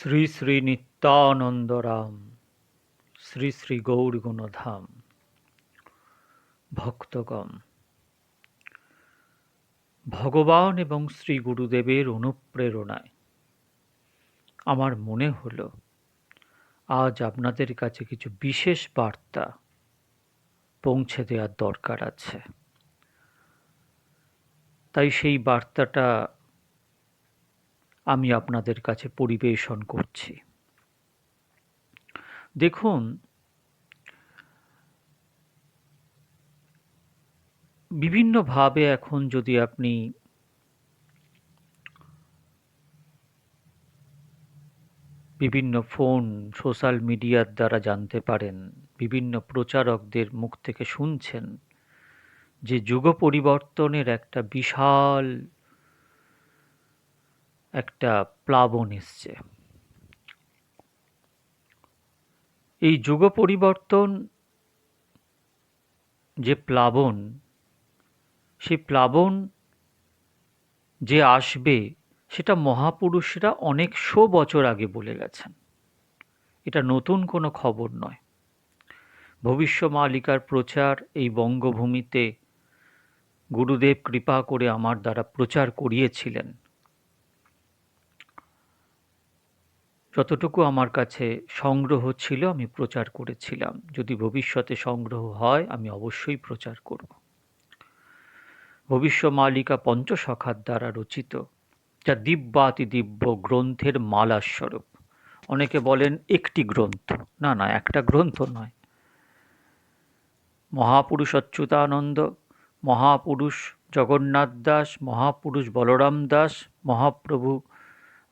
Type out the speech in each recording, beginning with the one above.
শ্রী শ্রী নিত্যানন্দরাম শ্রী শ্রী গৌরগুণধাম। ভক্তগণ, ভগবান এবং শ্রী গুরুদেবের অনুপ্রেরণায় আমার মনে হলো, আজ আপনাদের কাছে কিছু বিশেষ বার্তা পৌঁছে দেওয়ার দরকার আছে। তাই সেই বার্তাটা আমি আপনাদের কাছে পরিবেশন করছি। দেখুন, বিভিন্নভাবে এখন যদি আপনি বিভিন্ন ফোন, সোশ্যাল মিডিয়ার দ্বারা জানতে পারেন, বিভিন্ন প্রচারকদের মুখ থেকে শুনছেন যে যুগ পরিবর্তনের একটা বিশাল একটা প্লাবন এসছে এই যুগ পরিবর্তন যে প্লাবন সেই প্লাবন যে আসবে, সেটা মহাপুরুষরা অনেক শো বছর আগে বলে গেছেন। এটা নতুন কোনো খবর নয়। ভবিষ্য মালিকার প্রচার এই বঙ্গভূমিতে গুরুদেব কৃপা করে আমার দ্বারা প্রচার করিয়েছিলেন। যতটুকু আমার কাছে সংগ্রহ ছিল, আমি প্রচার করেছিলাম। যদি ভবিষ্যতে সংগ্রহ হয়, আমি অবশ্যই প্রচার করব। ভবিষ্য মালিকা পঞ্চসখার দ্বারা রচিত, যা দিব্যাতি দিব্য গ্রন্থের মালা স্বরূপ অনেকে বলেন, একটি গ্রন্থ? না না, একটা গ্রন্থ নয়। মহাপুরুষ অচ্যুতানন্দ, মহাপুরুষ জগন্নাথ দাস, মহাপুরুষ বলরাম দাস, মহাপ্রভু,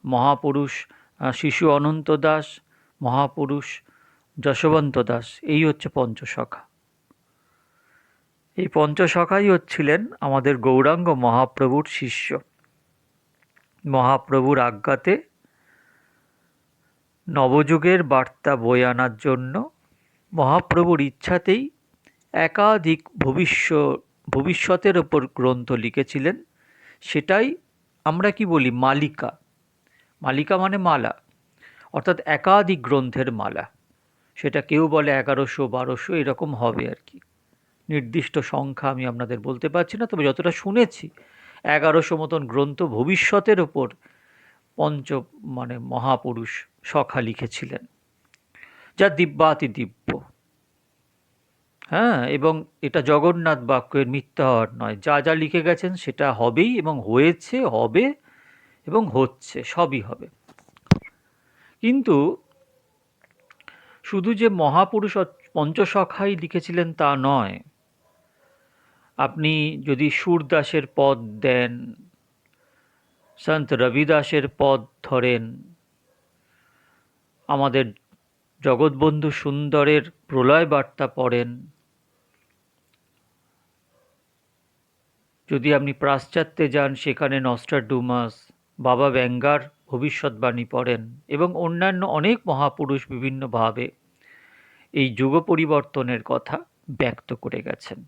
মহাপুরুষ শিশু অনন্ত দাস, মহাপুরুষ যশবন্ত দাস, এই হচ্ছে পঞ্চসখা এই পঞ্চসখাই হচ্ছিলেন আমাদের গৌরাঙ্গ মহাপ্রভুর শিষ্য। মহাপ্রভুর আজ্ঞাতে নবযুগের বার্তা বয়ে আনার জন্য মহাপ্রভুর ইচ্ছাতেই একাধিক ভবিষ্য, ভবিষ্যতের ওপর গ্রন্থ লিখেছিলেন। সেটাই আমরা কি বলি, মালিকা। মালিকা মানে মালা, অর্থাৎ একাধিক গ্রন্থের মালা। সেটা কেউ বলে এগারোশো, বারোশো, এরকম হবে আর কি। নির্দিষ্ট সংখ্যা আমি আপনাদের বলতে পারছি না, তবে যতটা শুনেছি, এগারোশো মতন গ্রন্থ ভবিষ্যতের ওপর পঞ্চ মানে মহাপুরুষ সখা লিখেছিলেন, যা দিব্যাতি দিব্য। হ্যাঁ এবং এটা জগন্নাথ বাক্যের মিথ্যা হওয়ার নয়। যা যা লিখে গেছেন সেটা হবেই এবং হয়েছে, হবে এবং হচ্ছে, সবই হবে। কিন্তু শুধু যে মহাপুরুষ পঞ্চসখাই লিখেছিলেন তা নয়, আপনি যদি সুরদাসের পদ দেন, সন্ত রবিদাসের পদ ধরেন, আমাদের জগৎবন্ধু সুন্দরের প্রলয় বার্তা পড়েন, যদি আপনি পাশ্চাত্যে যান, সেখানে নস্টারডুমাস বাবা ব্যঙ্গার ভবিষ্যৎবাণী পড়েন এবং অন্যান্য অনেক মহাপুরুষ বিভিন্নভাবে এই যুগ পরিবর্তনের কথা ব্যক্ত করে গেছেন।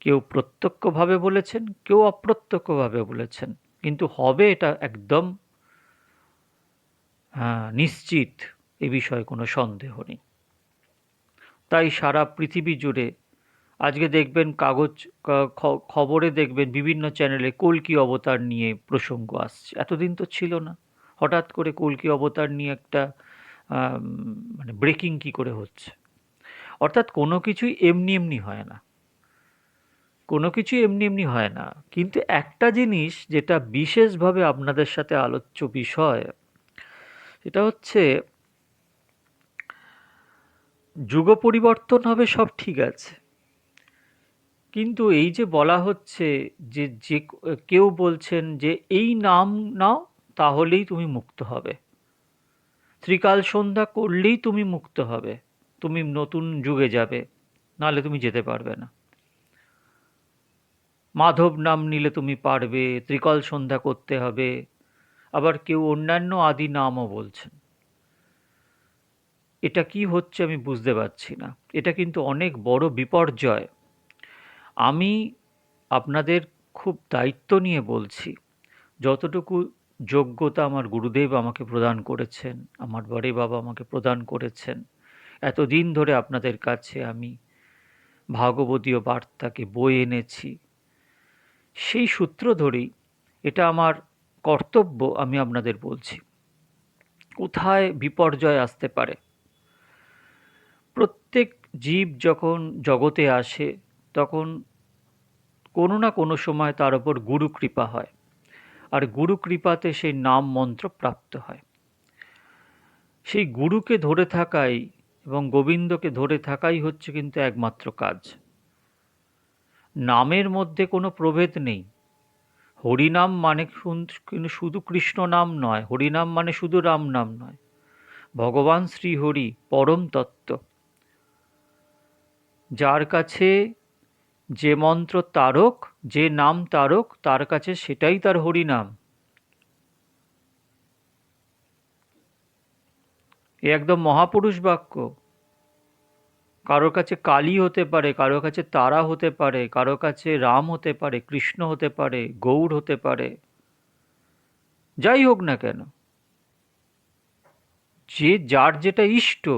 কেউ প্রত্যক্ষভাবে বলেছেন, কেউ অপ্রত্যক্ষভাবে বলেছেন, কিন্তু হবে এটা একদম নিশ্চিত এ বিষয়ে কোনো সন্দেহ নেই। তাই সারা পৃথিবী জুড়ে আজকে দেখবেন কাগজ খবরে দেখবেন বিভিন্ন চ্যানেলে কলকি অবতার নিয়ে প্রসঙ্গ আসছে। এতদিন তো ছিল না। হঠাৎ করে কলকি অবতার নিয়ে একটা মানে ব্রেকিং কি করে হচ্ছে? অর্থাৎ কোনো কিছুই এমনি এমনি হয় না। কোনো কিছু এমনি এমনি হয় না। কিন্তু একটা জিনিস যেটা বিশেষভাবে আপনাদের সাথে আলোচ্য বিষয়, সেটা হচ্ছে যুগ পরিবর্তন হবে সব ঠিক আছে। কিন্তু এই যে বলা হচ্ছে যে যে কেউ বলছেন যে এই নাম নাও, তাহলেই তুমি মুক্ত হবে। ত্রিকাল সন্ধ্যা করলেই তুমি মুক্ত হবে। তুমি নতুন যুগে যাবে, নাহলে তুমি যেতে পারবে না। মাধব নাম নিলে তুমি পারবে, ত্রিকাল সন্ধ্যা করতে হবে। আবার কেউ অন্যান্য আদি নামও বলছেন। এটা কি হচ্ছে আমি বুঝতে পারছি না। এটা কিন্তু অনেক বড় বিপর্যয়। আমি আপনাদের খুব দায়িত্ব নিয়ে বলছি। যতটুকু যোগ্যতা আমার গুরুদেব আমাকে প্রদান করেছেন, আমার বড়ে বাবা আমাকে প্রদান করেছেন, এতদিন ধরে আপনাদের কাছে আমি ভাগবতীয় বার্তাকে বয়ে এনেছি। সেই সূত্র ধরেই এটা আমার কর্তব্য আমি আপনাদের বলছি। কোথায় বিপর্যয় আসতে পারে? প্রত্যেক জীব যখন জগতে আসে, তখন কোনো না কোনো সময় তার ওপর গুরু কৃপা হয় আর গুরু কৃপাতে সেই নাম মন্ত্র প্রাপ্ত হয়। সেই গুরুকে ধরে থাকাই এবং গোবিন্দকে ধরে থাকাই হচ্ছে কিন্তু একমাত্র কাজ। নামের মধ্যে কোনো প্রভেদ নেই। হরিনাম মানে কিন্তু শুধু কৃষ্ণ নাম নয়, হরিনাম মানে শুধু রাম নাম নয়। ভগবান শ্রীহরি পরম তত্ত্ব। যার কাছে যে মন্ত্র তারক, যে নাম তারক, তার কাছে সেটাই তার হরিনাম। এ একদম মহাপুরুষ বাক্য। কারোর কাছে কালী হতে পারে, কারোর কাছে তারা হতে পারে, কারোর কাছে রাম হতে পারে, কৃষ্ণ হতে পারে গৌড় হতে পারে। যাই হোক না কেন, যে যার যেটা ইষ্ট,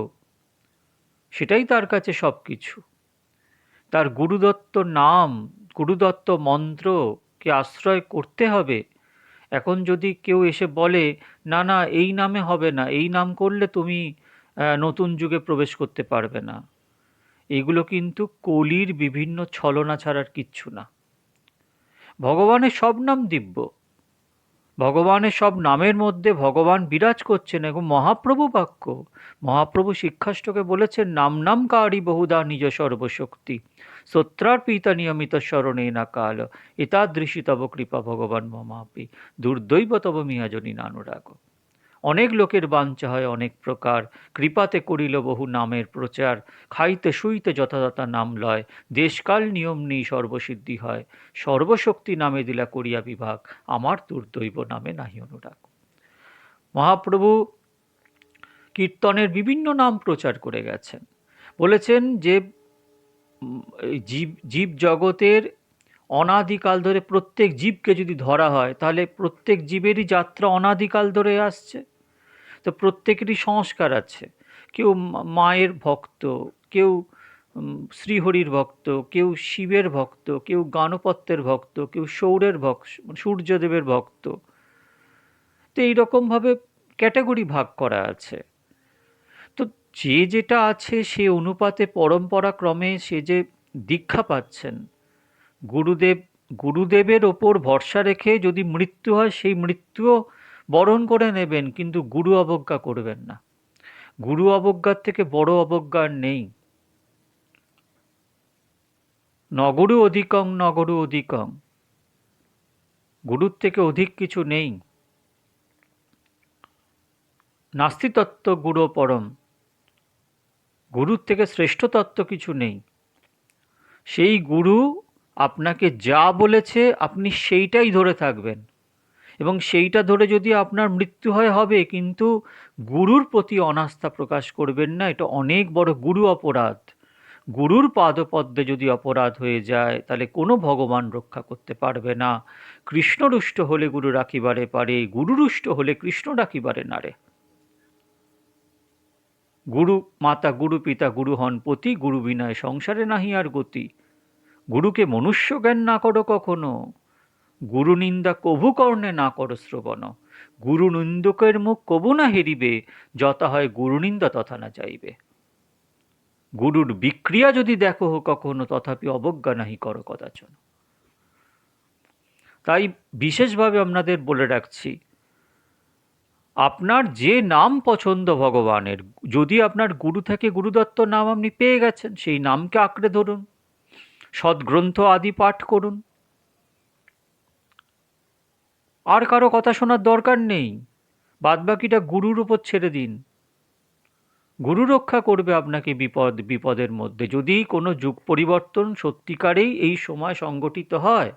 সেটাই তার কাছে সব কিছু তার গুরুদত্ত নাম, গুরুদত্ত মন্ত্রকে আশ্রয় করতে হবে? এখন যদি কেউ এসে বলে, না না, এই নামে হবে না, এই নাম করলে তুমি নতুন যুগে প্রবেশ করতে পারবে না। এগুলো কিন্তু কলির বিভিন্ন ছলনা ছাড়ার কিচ্ছু না। ভগবানের সব নাম দিব্য। ভগবানের সব নামের মধ্যে ভগবান বিরাজ করছেন এবং মহাপ্রভু বাক্য। মহাপ্রভু শিক্ষাষ্টকে বলেছেন, নাম নাম কারি বহুদা নিজ সর্বশক্তি। সত্রার পিতা নিয়মিত স্মরণে না কাল। এতাদৃশী তব কৃপা ভগবান মহাপি দুর্দৈব তব মিয়াজনী নানুরাগ। অনেক লোকের বাঞ্ছা হয় অনেক প্রকার। কৃপাতে করিল বহু নামের প্রচার। খাইতে শুইতে যথাযথা নাম লয়। দেশকাল নিয়ম নেই সর্বসিদ্ধি হয়। সর্বশক্তি নামে দিলা করিয়া বিভাগ। আমার দুর্দৈব নামে নাহি অনুরাগ। মহাপ্রভু কীর্তনের বিভিন্ন নাম প্রচার করে গেছেন। বলেছেন যে জীব জীব জগতের অনাদিকাল ধরে প্রত্যেক জীবকে যদি ধরা হয়, তাহলে প্রত্যেক জীবেরই যাত্রা অনাদিকাল ধরে আসছে। তো প্রত্যেকেরই সংস্কার আছে। কেউ মায়ের ভক্ত, কেউ শ্রীহরির ভক্ত, কেউ শিবের ভক্ত, কেউ গানপত্যের ভক্ত, কেউ সৌরের ভক্ত সূর্যদেবের ভক্ত। তো এইরকমভাবে ক্যাটাগরি ভাগ করা আছে। তো যে যেটা আছে সে অনুপাতে পরম্পরা ক্রমে সে যে দীক্ষা পাচ্ছেন, গুরুদেব, গুরুদেবের ওপর ভরসা রেখে যদি মৃত্যু হয়, সেই মৃত্যুও বরণ করে নেবেন, কিন্তু গুরু অবজ্ঞা করবেন না। গুরু অবজ্ঞার থেকে বড় অবজ্ঞার নেই। নগরু অধিকং নগরু অধিকং। গুরুর থেকে অধিক কিছু নেই। নাস্তিতত্ত্ব গুরু পরম। গুরুর থেকে শ্রেষ্ঠ তত্ত্ব কিছু নেই। সেই গুরু আপনাকে যা বলেছে, আপনি সেইটাই ধরে থাকবেন। এবং সেইটা ধরে যদি আপনার মৃত্যু হয়, হবে। কিন্তু গুরুর প্রতি অনাস্থা প্রকাশ করবেন না। এটা অনেক বড় গুরু অপরাধ। গুরুর পাদপদ্মে যদি অপরাধ হয়ে যায়, তাহলে কোনো ভগবান রক্ষা করতে পারবে না। কৃষ্ণরুষ্ট হলে গুরু রাখিবারে পারে গুরুরুষ্ট হলে কৃষ্ণ রাখিবারে নারে। গুরু মাতা, গুরু পিতা, গুরু হন পতি, গুরু বিনয়, সংসারে নাহি আর গতি। গুরুকে মনুষ্য জ্ঞান না করো কখনো। গুরু নিন্দা কভু কর্ণে না করো শ্রবণ। গুরু নিন্দকের মুখ কবু না হেরিবে, যথা হয় গুরু নিন্দা তথা না যাইবে। গুরুর বিক্রিয়া যদি দেখো কখনো, তথাপি অবজ্ঞা নাহি করো কদাচন। তাই বিশেষভাবে আপনাদের বলে রাখছি, আপনার যে নাম পছন্দ ভগবানের, যদি আপনার গুরু থেকে গুরুদত্ত নাম আপনি পেয়ে গেছেন, সেই নামকে আঁকড়ে ধরুন। সদ্গ্রন্থ আদি পাঠ করুন। আর কারও কথা শোনার দরকার নেই। বাদবাকিটা গুরুর উপর ছেড়ে দিন। গুরু রক্ষা করবে আপনাকে বিপদ, বিপদের মধ্যে। যদি কোনো যুগ পরিবর্তন সত্যিকারেই এই সময় সংগঠিত হয়,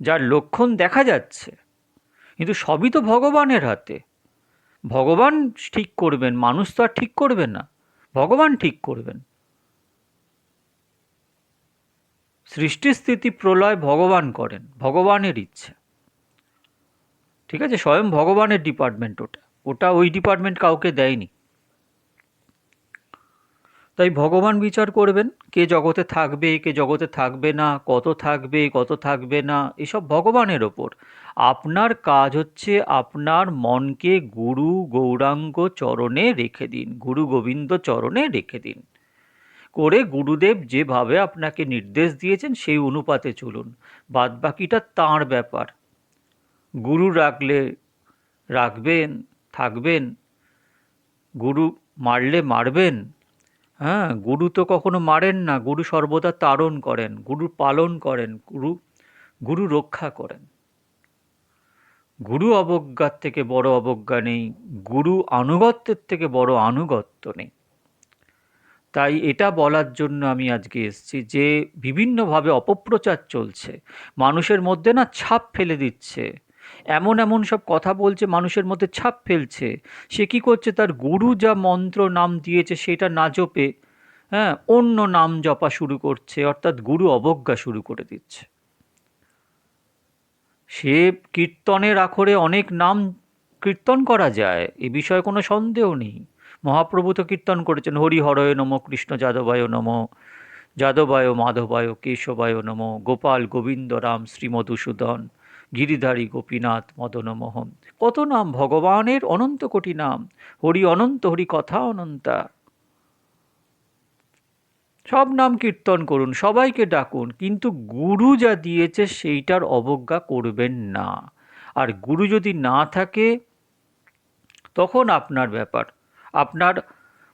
যার লক্ষণ দেখা যাচ্ছে, কিন্তু সবই তো ভগবানের হাতে। ভগবান ঠিক করবেন, মানুষ তো আর ঠিক করবে না। ভগবান ঠিক করবেন। সৃষ্টিস্থিতি প্রলয় ভগবান করেন, ভগবানের ইচ্ছে। ঠিক আছে? স্বয়ং ভগবানের ডিপার্টমেন্ট ওটা। ওটা ওই ডিপার্টমেন্ট কাউকে দেয়নি। তাই ভগবান বিচার করবেন, কে জগতে থাকবে, কে জগতে থাকবে না, কত থাকবে কত থাকবে না, এসব ভগবানের ওপর। আপনার কাজ হচ্ছে আপনার মনকে গুরু গৌরাঙ্গ চরণে রেখে দিন, গুরু গোবিন্দ চরণে রেখে দিন। করে গুরুদেব যেভাবে আপনাকে নির্দেশ দিয়েছেন, সেই অনুপাতে চলুন। বাদবাকিটা তাঁর ব্যাপার। গুরু রাখলে রাখবেন থাকবেন। গুরু মারলে মারবেন। হ্যাঁ গুরু তো কখনো মারেন না। গুরু সর্বদা তারণ করেন, গুরু পালন করেন, গুরু গুরু রক্ষা করেন। গুরু অবজ্ঞার থেকে বড় অবজ্ঞা নেই, গুরু আনুগত্যের থেকে বড় আনুগত্য নেই। তাই এটা বলার জন্য আমি আজকে এসেছি যে বিভিন্নভাবে অপপ্রচার চলছে। মানুষের মধ্যে না ছাপ ফেলে দিচ্ছে। এমন এমন সব কথা বলছে, মানুষের মধ্যে ছাপ ফেলছে। সে কি করছে? তার গুরু যা মন্ত্র নাম দিয়েছে সেটা না জপে হ্যাঁ অন্য নাম জপা শুরু করছে, অর্থাৎ গুরু অবজ্ঞা শুরু করে দিচ্ছে। সে কীর্তনের আখরে অনেক নাম কীর্তন করা যায়, এ বিষয়ে কোনো সন্দেহ নেই। মহাপ্রভু তো কীর্তন করেছেন, হরি হরয় নম, কৃষ্ণ যাদবায় নম, যাদবায় মাধবায়, কেশবায় নম, গোপাল গোবিন্দ রাম শ্রীমধুসূদন গিরিধারী গোপীনাথ মদনমোহন কত নাম, ভগবানের অনন্ত কোটি নাম, হরি অনন্ত, হরি কথা অনন্তা। সব নাম কীর্তন করুন, সবাইকে ডাকুন, কিন্তু গুরু যা দিয়েছে সেইটার অবজ্ঞা করবেন না। আর গুরু যদি না থাকে, তখন আপনার ব্যাপার। আপনার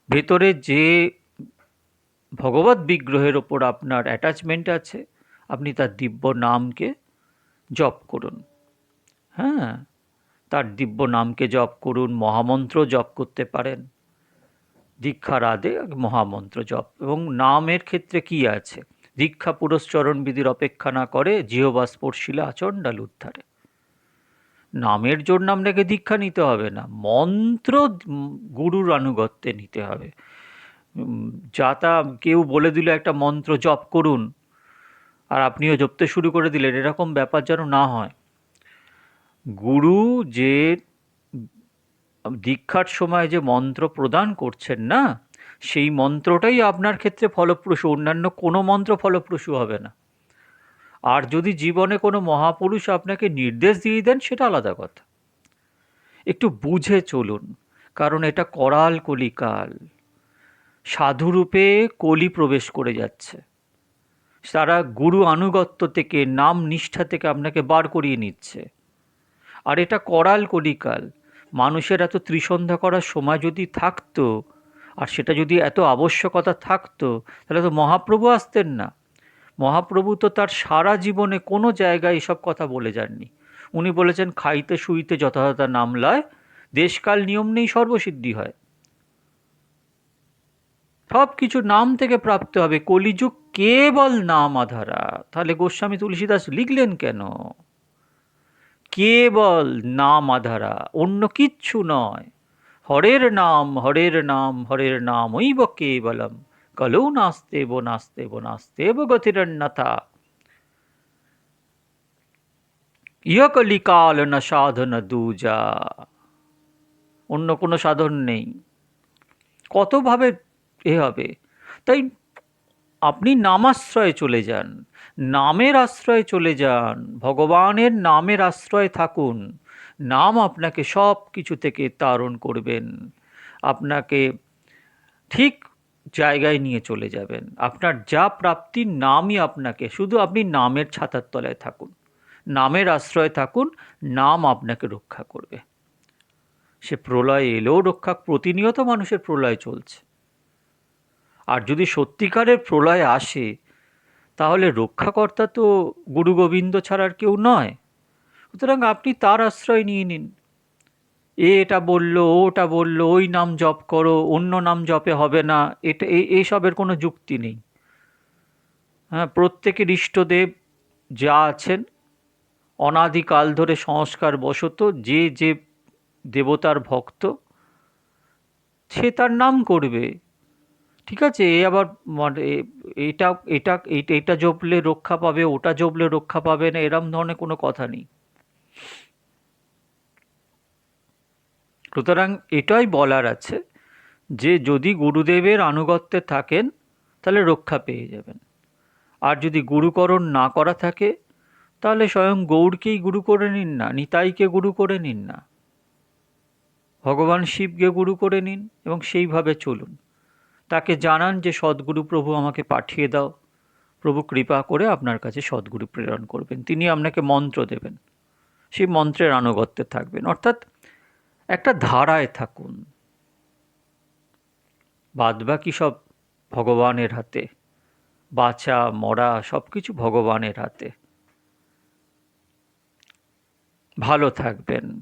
ভেতরে যে ভগবত বিগ্রহের ওপর আপনার অ্যাটাচমেন্ট আছে, আপনি তার দিব্য নামকে জপ করুন। হ্যাঁ তার দিব্য নামকে জপ করুন, মহামন্ত্র জপ করতে পারেন। দীক্ষার আদে মহামন্ত্র জপ। এবং নামের ক্ষেত্রে কি আছে? দীক্ষা পুরস্চরণ বিধির অপেক্ষা না করে জিহবা স্পর্শিলা আচণ্ডাল উদ্ধারে। নামের জন্য আপনাকে দীক্ষা নিতে হবে না, মন্ত্র গুরুর আনুগত্যে নিতে হবে। যা তা কেউ বলে দিল একটা মন্ত্র জপ করুন, আর আপনিও জপতে শুরু করে দিলেন, এরকম ব্যাপার যেন না হয়। গুরু যে দীক্ষার সময় যে মন্ত্র প্রদান করছেন না, সেই মন্ত্রটাই আপনার ক্ষেত্রে ফলপ্রসূ, অন্যান্য কোনো মন্ত্র ফলপ্রসূ হবে না। আর যদি জীবনে কোনো মহাপুরুষ আপনাকে নির্দেশ দিয়ে দেন, সেটা আলাদা কথা। একটু বুঝে চলুন, কারণ এটা করাল কলিকাল। সাধুরূপে কলি প্রবেশ করে যাচ্ছে। তারা গুরু আনুগত্য থেকে, নাম নিষ্ঠা থেকে আপনাকে বার করিয়ে নিচ্ছে। আর এটা করাল কলিকাল। মানুষের এত ত্রিসন্ধ্যা করার সময় যদি থাকতো, আর সেটা যদি এত আবশ্যকতা থাকতো, তাহলে তো মহাপ্রভু আসতেন না। মহাপ্রভু তো তার সারা জীবনে কোনো জায়গায় এসব কথা বলে যাননি। উনি বলেছেন, খাইতে শুইতে যথাযথ নাম লয়, দেশকাল নিয়ম নেই সর্বসিদ্ধি হয়। সব কিছু নাম থেকে প্রাপ্ত হবে। কলিযুগ কেবল নাম আধারা। তাহলে গোস্বামী তুলসীদাস লিখলেন কেন? কেবল নাম আধারা, অন্য কিচ্ছু নয়। হরের নাম হরের নাম হরের নাম ওই ওইব কেবলম। কলৌ নাস্তেব নাস্তেব নাস্তেব গতিরন্যথা ইহকলিকাল না সাধন দুজা অন্য কোনো সাধন নেই। কতভাবে এ হবে? তাই আপনি নামাশ্রয়ে চলে যান, নামের আশ্রয়ে চলে যান, ভগবানের নামের আশ্রয়ে থাকুন। নাম আপনাকে সব কিছু থেকে তারণ করবেন। আপনাকে ঠিক জায়গায় নিয়ে চলে যাবেন। আপনার যা প্রাপ্তির নামই আপনাকে, শুধু আপনি নামের ছাতার তলায় থাকুন। নামের আশ্রয়ে থাকুন, নাম আপনাকে রক্ষা করবে। সে প্রলয় এলেও রক্ষা, প্রতিনিয়ত মানুষের প্রলয় চলছে। আর যদি সত্যিকারের প্রলয় আসে, তাহলে রক্ষাকর্তা তো গুরু গোবিন্দ ছাড়ার কেউ নয়। সুতরাং আপনি তার আশ্রয় নিয়ে নিন। এ এটা বলল, ওটা বলল, ওই নাম জপ করো, অন্য নাম জপে হবে না। এটা এই এইসবের কোনো যুক্তি নেই। হ্যাঁ প্রত্যেকের ইষ্টদেব যা আছেন, অনাদিকাল ধরে সংস্কার বশত যে যে দেবতার ভক্ত, সে তার নাম করবে। ঠিক আছে, এ আবার এটা এটা এটা জপলে রক্ষা পাবে, ওটা জপলে রক্ষা পাবে না, এরম ধরনের কোনো কথা নেই। সুতরাং এটাই বলার আছে যে যদি গুরুদেবের আনুগত্যে থাকেন, তাহলে রক্ষা পেয়ে যাবেন। আর যদি গুরুকরণ না করা থাকে, তাহলে স্বয়ং গৌড়কেই গুরু করে নিন না, নিতাইকে গুরু করে নিন না। ভগবান শিবকে গুরু করে নিন এবং সেইভাবে চলুন। তাকে জানান যে, সদ্গুরু প্রভু আমাকে পাঠিয়ে দাও। প্রভু কৃপা করে আপনার কাছে সদ্গুরু প্রেরণ করবেন। তিনি আপনাকে মন্ত্র দেবেন। সেই মন্ত্রের আনুগত্যে থাকবেন। অর্থাৎ একটা ধারায় থাকুন। বাদবাকি সব ভগবানের হাতে বাঁচা মরা সব কিছু ভগবানের হাতে। ভালো থাকবেন।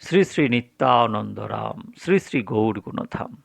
শ্রী শ্রী নিত্যানন্দরাম, শ্রী শ্রী গৌর গুণধাম